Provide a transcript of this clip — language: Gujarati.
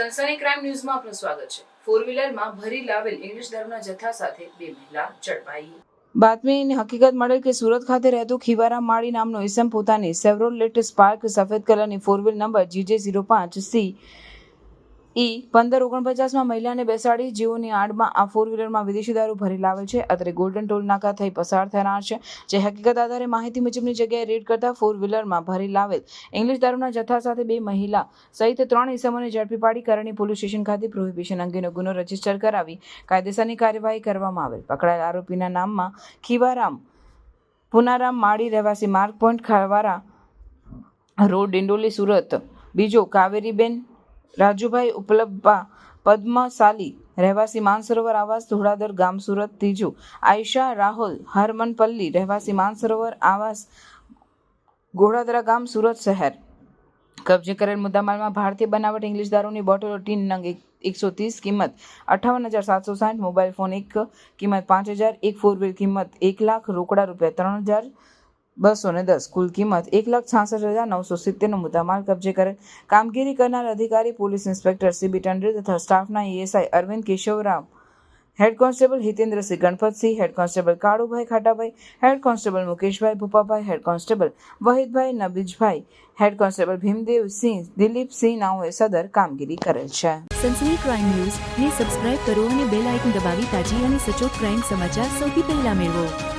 સનસની ક્રાઇમ ન્યૂઝમાં આપનું સ્વાગત છે. ફોર વ્હીલરમાં ભરી લાવેલ ઇંગ્લિશ દારૂના જથ્થા સાથે બે મહિલા ઝડપાઈ. બાતમીની હકીકત મળેલ કે સુરત ખાતે રહેતું ખીવારા માળી નામનો ઇસમ પોતાની સેવરોલેટ સ્પાર્ક સફેદ કલરની four wheel number GJ zero પાંચ સી ઈ પંદર ઓગણપચાસમાં મહિલાને બેસાડી જીઓની આડમાં આ ફોર વ્હીલરમાં વિદેશી દારૂ ભરી લાવેલ છે. અત્રે ગોલ્ડન ટોલ નાકા થઈ પસાર થનાર છે, જે હકીકત આધારે માહિતી મુજબની જગ્યાએ રેડ કરતા ફોર વ્હીલરમાં ભરી લાવેલ ઇંગ્લિશ દારૂના જથ્થા સાથે બે મહિલા સહિત ત્રણ ઇસમોને ઝડપી પાડી કરણી પોલીસ સ્ટેશન ખાતે પ્રોહિબિશન અંગેનો ગુનો રજિસ્ટર કરાવી કાયદેસરની કાર્યવાહી કરવામાં આવેલ. પકડાયેલ આરોપીના નામમાં ખીવારામ પુનારામ માળી રહેવાસી માર્ગ પોઈન્ટ ખારવારા રોડ ડિંડોલી સુરત. બીજો કાવેરીબેન રાજુભાઈ ઉપલબ્ધા પદ્મશાલી, રહેવાસી માનસરોવર આવાસ ધોળાદર ગામ, સુરત, ત્રીજું. આયશા રાહુલ, હરમનપલ્લી, રહેવાસી માનસરોવર આવાસ ઘોડાદરા ગામ, સુરત શહેર. કબજે કરેલ મુદ્દામાલમાં ભારતીય બનાવટ ઇંગ્લિશ દારૂની બોટલો ટીન નંગ એકસો ત્રીસ કિંમત અઠાવન હજાર સાતસો સાઠ, મોબાઈલ ફોન એક કિંમત પાંચ હજાર, એક ફોર વ્હીલ કિંમત એક લાખ રોકડા રૂપિયા ત્રણ હજાર બસો ને દસ. કુલ કિંમત એક લાખ છાસઠ હજાર નવસો સિત્તેરનો મુદ્દામાલ કબજે કરેલ કામગીરી કરનાર અધિકારી, પોલીસ ઇન્સ્પેક્ટર સીબી ટંડેલ તથા સ્ટાફના ASI Arvind Keshavrao head constable Hitendrasinh Ganpatsinh, head constable Kalubhai Khatabhai, head constable Mukeshbhai Bhupabhai, head constable Vahidbhai Nabijbhai, head constable Bhimdev Singh, Dilipsinh નાઓએ સદર કામગીરી કરેલ છે. Sansani crime news. ને સબસ્ક્રાઇબ કરો અને બેલ આઇકન દબાવી તાજી અને સચોટ ક્રાઇમ સમાચાર સૌથી પહેલા મેળવો.